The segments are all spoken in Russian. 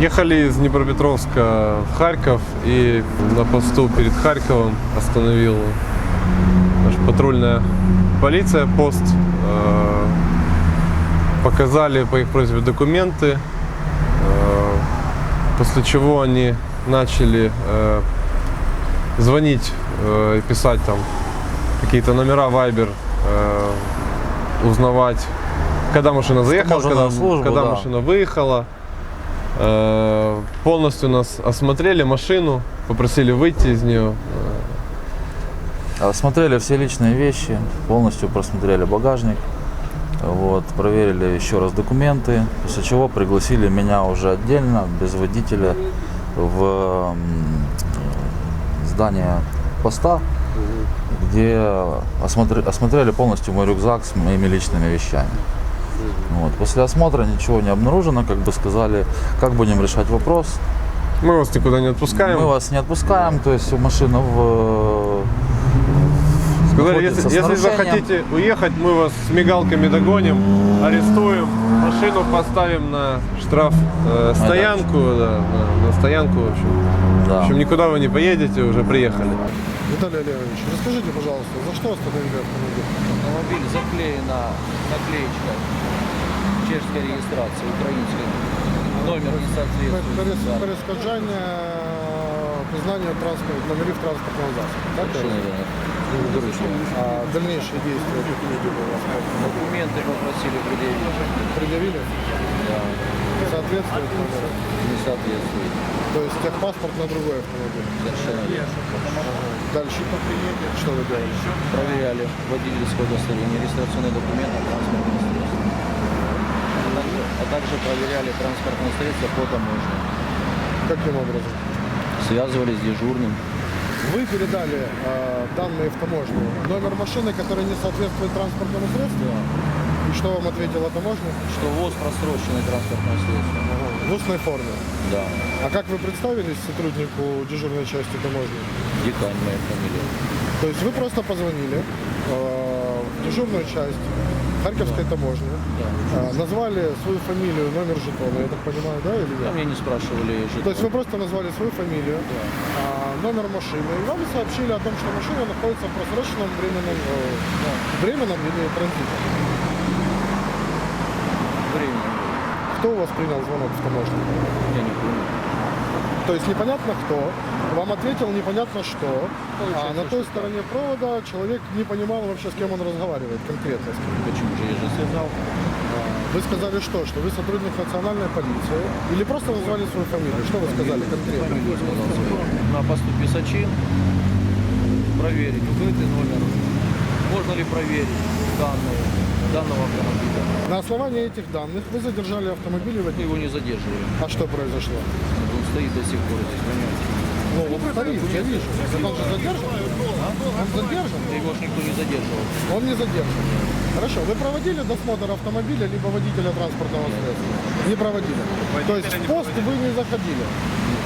Ехали из Днепропетровска в Харьков и на посту перед Харьковом остановил наша патрульная полиция пост. Э, Показали по их просьбе документы, э, после чего они начали э, звонить и писать там какие-то номера Viber, узнавать, когда машина заехала, когда, службу, когда да. машина выехала. Э, полностью нас осмотрели машину, попросили выйти из нее. Осмотрели все личные вещи, полностью просмотрели багажник, вот, проверили еще раз документы, после чего пригласили меня уже отдельно, без водителя, в здание поста, где осмотри- осмотрели полностью мой рюкзак с моими личными вещами. Вот. После осмотра ничего не обнаружено, как бы сказали, как будем решать вопрос. Мы вас никуда не отпускаем. Мы вас не отпускаем, то есть машина в Сказали, находится если, если захотите уехать, мы вас с мигалками догоним, арестуем, машину поставим на штраф э, стоянку, да, на, на стоянку, в общем. Да. В общем, никуда вы не поедете, уже приехали. Виталий Олегович, расскажите, пожалуйста, за что остановили автомобиль? Автомобиль заклеена наклеечка чешской регистрации, украинской. Номер не соответствует. Да, Перешкоджання признания транспорт, номерів транспортного засобу. Так? совершенно верно. Доручено. А дальнейшие действия какие были? Документы попросили предъявить. Предъявили? Да, Соответствует номеру? не соответствует. То есть техпаспорт на другой автомобиль. Совершенно верно. Дальше что вы делали? Проверяли водительское удостоверение, регистрационные документы, транспортные средства. А также, а также проверяли транспортные средства по таможне. Каким образом? Связывались с дежурным. Вы передали э, данные в таможню. Номер машины, который не соответствует транспортному средству. И что вам ответила таможня? Что ВОЗ просроченное транспортное средство. В устной форме. Да. А как вы представились сотруднику дежурной части таможни? Дикань моя фамилия. То есть вы просто позвонили э, в дежурную часть Харьковской таможни, э, назвали свою фамилию, номер жетона, я так понимаю, да или Там нет? меня не спрашивали жетон. То есть вы просто назвали свою фамилию, а, номер машины, и вам сообщили о том, что машина находится в просроченном временном, э, временном или транзитном. Временно. Кто у вас принял звонок в таможню? Я не помню. То есть непонятно кто, вам ответил непонятно что, а на той стороне провода человек не понимал вообще, с кем он разговаривает конкретно. Почему же я же сказал? Вы сказали что? Что вы сотрудник национальной полиции? Или просто назвали свою фамилию? Что вы сказали конкретно? Фамилию сказал свою. На посту писачи проверить укрытый номер. Можно ли проверить данные данного автомобиля? На основании этих данных вы задержали автомобиль и Мы его не задерживали. А что произошло? Он стоит до сих пор здесь, понимаете? Ну, он стоит, я вижу. Он же задержан? Он задержан? Его ж никто не задерживал. Он не задержан. Хорошо, вы проводили досмотр автомобиля либо водителя транспортного средства? Не проводили. То есть в пост вы не заходили?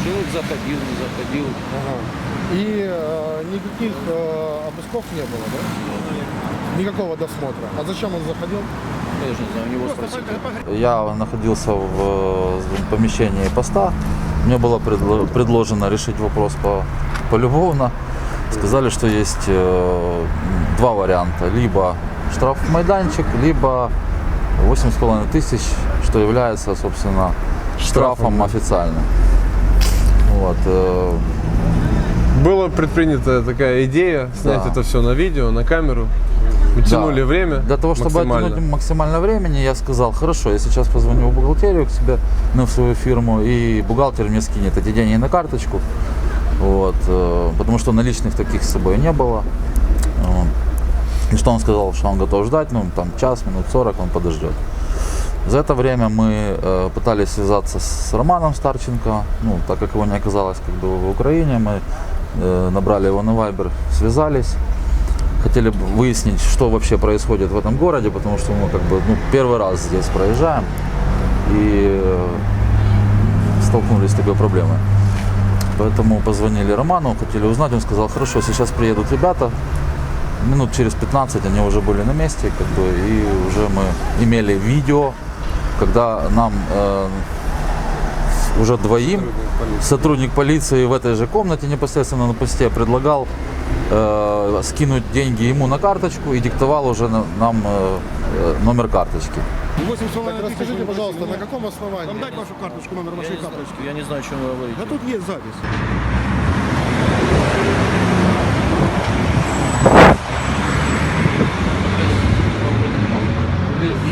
Человек заходил, не заходил. Ага. И э, никаких э, обысков не было, да? Никакого досмотра. А зачем он заходил? Я даже не знаю, у него спросите. Я находился в э, помещении поста. Мне было предло- предложено решить вопрос по полюбовно. Сказали, что есть э, два варианта. Либо штраф-майданчик, либо 8,5 тысяч, что является, собственно, штрафом Штрафом, официальным. Вот. э, Была предпринята такая идея снять Да. это все на видео, на камеру. Утянули Да. время Для того, чтобы максимально. оттянуть максимально времени, я сказал, хорошо, я сейчас позвоню в бухгалтерию к себе, ну, в свою фирму, и бухгалтер мне скинет эти деньги на карточку. Вот, э, потому что наличных таких с собой не было. И что он сказал, что он готов ждать, ну, там, час, минут 40 он подождет. За это время мы э, пытались связаться с Романом Старченко, ну, так как его не оказалось как бы в Украине, мы э, набрали его на Viber, связались, хотели выяснить, что вообще происходит в этом городе, потому что мы как бы ну, первый раз здесь проезжаем и э, столкнулись с такой проблемой. Поэтому позвонили Роману, хотели узнать, он сказал, хорошо, сейчас приедут ребята, минут через 15 они уже были на месте, как бы, и уже мы имели видео, когда нам э, уже двоим. Сотрудник полиции в этой же комнате непосредственно на посте предлагал э, скинуть деньги ему на карточку и диктовал уже на- нам э, э, номер карточки. Так расскажите, пожалуйста, на каком основании? Вам дать вашу карточку, номер Я вашей не, знаю, карточки. я не знаю, о чем вы говорите. Да тут есть запись.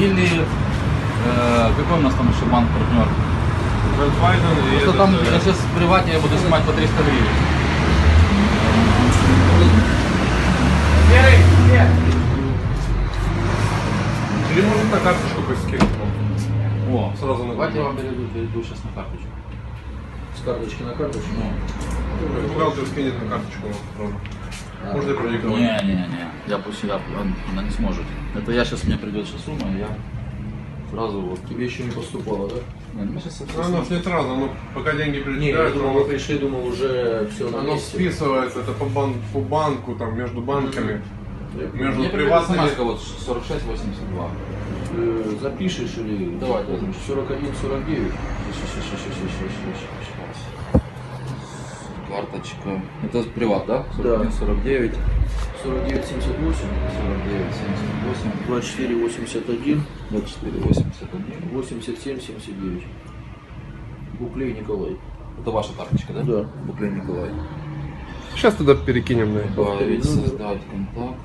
Или э, какой у нас там еще банк партнер? Volkswagen там, этот, э, я сейчас в привате я буду снимать по 300 гривен. Или может на карточку скинут. О, Сразу на давайте я вам перейду, перейду сейчас на карточку. С карточки на карточку? Ну, Бухгалтер скинет на карточку. Сразу. Можно и продиктовать. Не-не-не, я пусть я, он- она не сможет. Это я сейчас, мне придет сейчас сумма, и я сразу вот. Тебе еще не поступало, да? Не, ну, мы сейчас Ну, Оно ж не сразу, оно пока деньги Не, я прилетают, думал, оно, вы пришли, думал, уже все на оно месте. списывается, это по, бан- по банку, там, между банками, между Мне придет приватными. смс вот 4682. Э, Запишешь или... Давай, давай. 41, 49. Карточка. Это приват, да? Да. 41, 49, 49, 78. 49, 78, 24, 81. 24, 81. 87, 79. Буклей Николай. Это ваша карточка, да? Да. Буклей Николай. Сейчас туда перекинем, да. Добавить, создать контакт.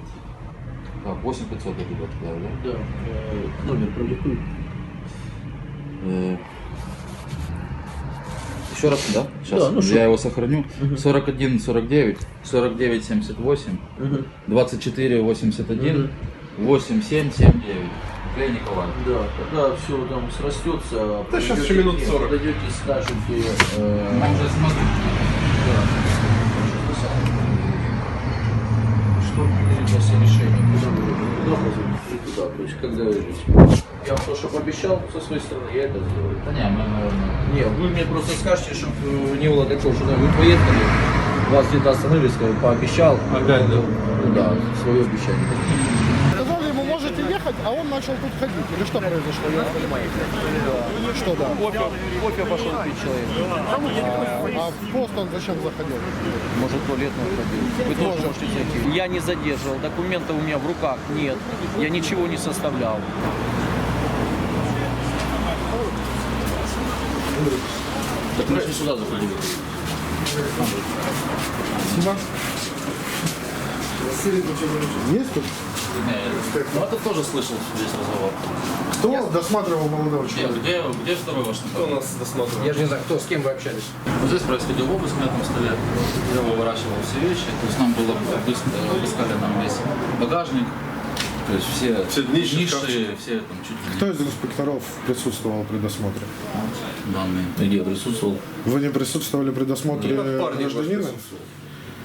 Так, 8500 я туда отправил, да? Да. Э, Номер продиктуй. Э, Еще раз, да? Сейчас Да, ну я его сохраню. 41, 49, 49, 78, 24, 81, 8, 7, 7, 9. Клей Николай. Да, когда все там срастется, Да подойдете еще минут к ним, 40. Подойдете, скажете, э, Мы уже смотрим. что приняли сейчас решение, и куда. То есть, когда вы- я вам то, что пообещал со своей стороны, я это сделаю. Да не, мы, наверное... Не, вы мне просто скажете, чтобы не было такого, что вы поехали, вас где-то остановили, сказали, пообещал. Опять, да? Ну да, свое обещание. Ехать, а он начал тут ходить. Или что произошло? Я не понимаю. Что да? Кофе, кофе пошел пить человек. А в пост он зачем заходил? Может, в туалет ходил. Вы тоже можете зайти. Я не задерживал, документов у меня в руках нет. Я ничего не составлял. Так мы же сюда заходили. Есть тут? Ну, это тоже слышал весь разговор. Кто досматривал молодого Где, человека? где, где второй ваш Кто нас досматривает? Я же не знаю, кто, с кем вы общались. Вот здесь происходил обыск на этом столе. Я выворачивал все вещи. То есть нам было обыск- обыскали нам весь багажник. То есть все, Все днища, ниши, все там чуть ли Кто из инспекторов присутствовал при досмотре? не данные. Где присутствовал? Вы не присутствовали при досмотре гражданина?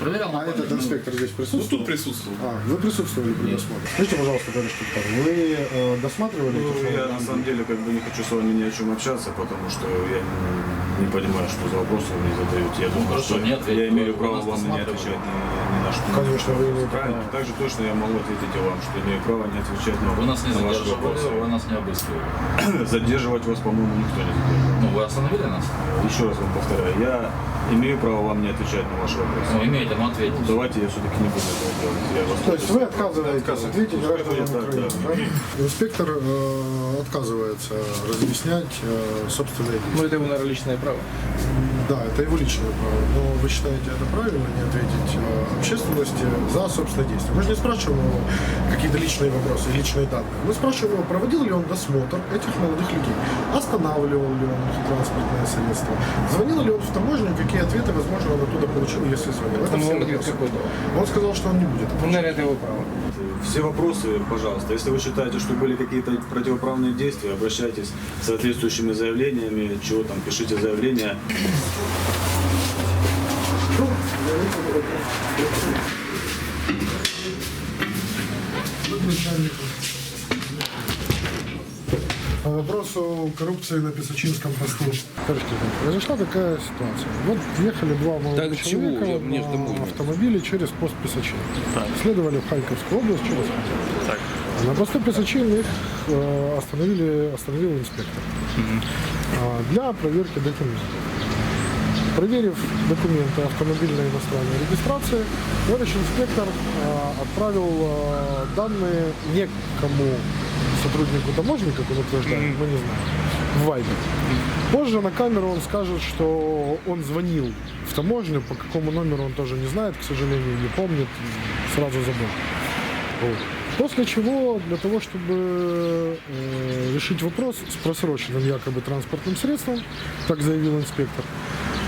Проверял А этот ну, инспектор здесь Ну, присутствовал? тут присутствовал. А, вы присутствовали при досмотре. Скажите, пожалуйста, товарищ инспектор, вы э, досматривали Ну, я на самом деле как бы не хочу с вами ни о чем общаться, потому что я не, не понимаю, что за вопросы вы мне задаете. Я думаю, хорошо, что не ответьте, я имею право вам не отвечать ни, ни на что. Конечно, вы имеете Правильно. Также точно я могу ответить и вам, что имею право не отвечать на, Вы нас не на ваши задерживали, вопросы. вы нас не обыскивали. Задерживать вас, по-моему, никто не задерживает. Вы остановили нас? Еще раз вам повторяю, я имею право вам не отвечать на ваши вопросы. Ну, имеете, ну ответьте. Давайте я все-таки не буду этого То есть вы отказываетесь Отказываюсь. ответить гражданам Украины, да. да? Инспектор э, отказывается разъяснять э, собственные действия. Ну, это его, наверное, личное право. Да, это его личное право. Но вы считаете это правильно, не ответить э, общественности за собственные действия? Мы же не спрашиваем его какие-то личные вопросы, личные данные. Мы спрашиваем его, проводил ли он досмотр этих молодых людей, останавливал ли он их транспортное средство, звонил ли он в таможню, какие ответы, возможно, он оттуда получил, если звонил. Это все. Он сказал, что он не будет. Ну, наверное, это его право. Все вопросы, пожалуйста. Если вы считаете, что были какие-то противоправные действия, обращайтесь с соответствующими заявлениями, чего там, пишите заявления. По вопросу коррупции на Песочинском посту. Кирилл, Произошла такая ситуация. Вот ехали два молодых Так человека мне на автомобиле через пост Песочин. Следовали в Харьковскую область через Харьков. На посту Песочин их э, остановили, остановил инспектор а, для проверки документов. Проверив документы автомобильной иностранной регистрации, товарищ инспектор а, отправил а, данные некому сотруднику таможни, как он утверждает, мы не знаем, в Вайбер. Позже на камеру он скажет, что он звонил в таможню, по какому номеру он тоже не знает, к сожалению, не помнит, сразу забыл. Вот. После чего, для того, чтобы э, решить вопрос с просроченным якобы транспортным средством, так заявил инспектор,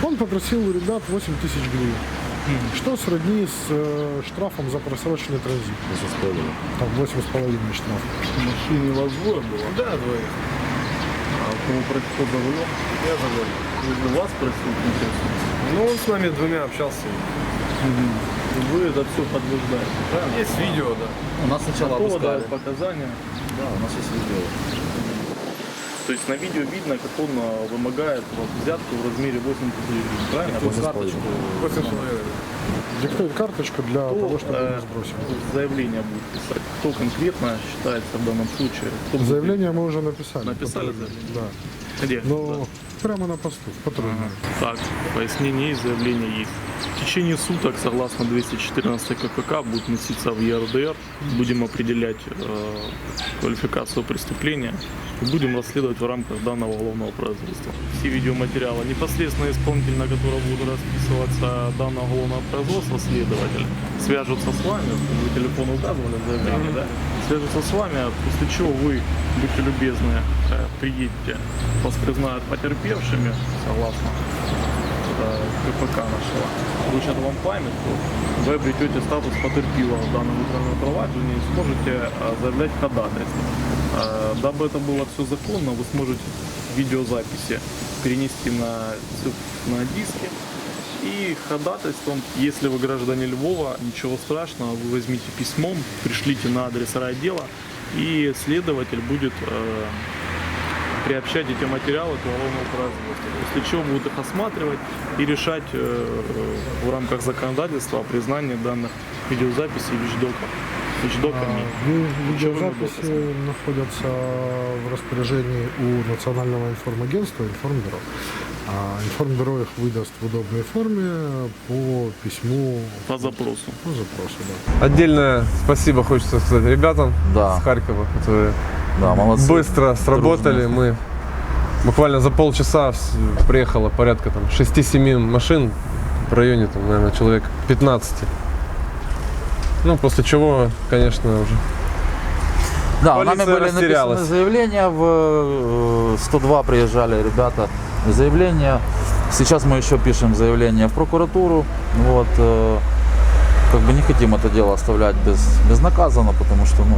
он попросил у ребят 8 тысяч гривен. Что сродни с э, штрафом за просроченный транзит. Там 8,5 штраф. В машине вас двое было? Да, двоих. А кому против за рулем? Я за рулем. Вы вас конкретно? Ну, он с нами двумя общался. Вы это все подтверждаете? Есть видео, да. У нас сначала обыскали. показания. Да, у нас есть видео. То есть на видео видно, как он а, вымогает взятку в размере 8 тысяч гривен, правильно? Карточку. 8,5. Диктует карточку для Кто, того, чтобы э, сбросить. заявление будет писать? Кто конкретно считается в данном случае? Кто будет- Заявление мы уже написали. Написали заявление? Да. Где? Но прямо на посту, в патрульное. Так, пояснение есть, заявление есть. В течение суток, согласно 214 КПК, будет носиться в ЕРДР. Будем определять э, квалификацию преступления и будем расследовать в рамках данного уголовного производства. Все видеоматериалы непосредственно исполнитель, на которого будет расписываться данное уголовное производство, следователь, свяжутся с вами, вы телефон указывали в заявлении, да? Свяжутся с вами, после чего вы, будьте любезны, э, приедете, вас признают потерпевшими, согласно э, КПК нашего, вручат вам памятку, вы обретете статус потерпилого в данном уголовном и сможете э, заявлять ходатайство. Э, Дабы это было все законно, вы сможете видеозаписи перенести на, на диски и ходатайством, если вы граждане Львова, ничего страшного, вы возьмите письмом, пришлите на адрес райотдела, и следователь будет приобщать эти материалы к уголовному производству. После чего будут их осматривать и решать э, в рамках законодательства о признании данных видеозаписей вещдоков. Вещдоками. Ви- ключевыми Видеозаписи находятся в распоряжении у Национального информагентства «Информбюро». А информбюро их выдаст в удобной форме по письму, По запросу. по запросу. Да. Отдельное спасибо хочется сказать ребятам Да. с Харькова, которые Да, молодцы. быстро сработали. Дружно. Мы буквально за полчаса приехало порядка там 6-7 машин в районе, там, наверное, человек 15. Ну, после чего, конечно, уже Да, Полиция нами были написаны заявления, в э, 102 приезжали ребята, заявления. Сейчас мы еще пишем заявление в прокуратуру. Вот, э, как бы не хотим это дело оставлять без, безнаказанно, потому что, ну,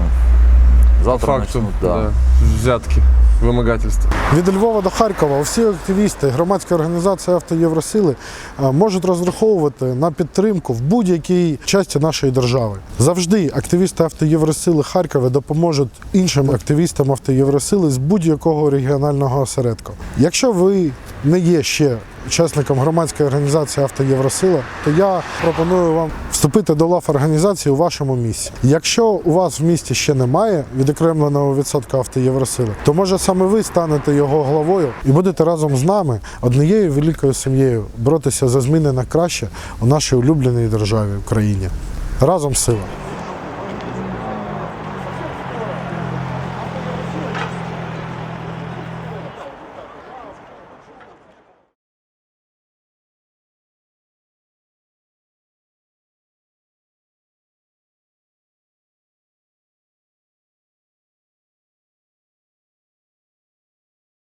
по завтра факту начнут, да. да, взятки, вымогательства. Від Львова до Харкова всі активісти громадської організації «Автоєвросили» е, можуть розраховувати на підтримку в будь-якій часті нашої держави. Завжди активісти «Автоєвросили» Харкова допоможуть іншим активістам «Автоєвросили» з будь-якого регіонального осередку. Якщо ви не є ще учасником громадської організації «Автоєвросила», то я пропоную вам вступити до лав організації у вашому місці. Якщо у вас в місті ще немає відокремленого відсотка «Автоєвросили», то може саме ви станете його главою і будете разом з нами, однією великою сім'єю, боротися за зміни на краще у нашій улюбленій державі Україні. Разом сила!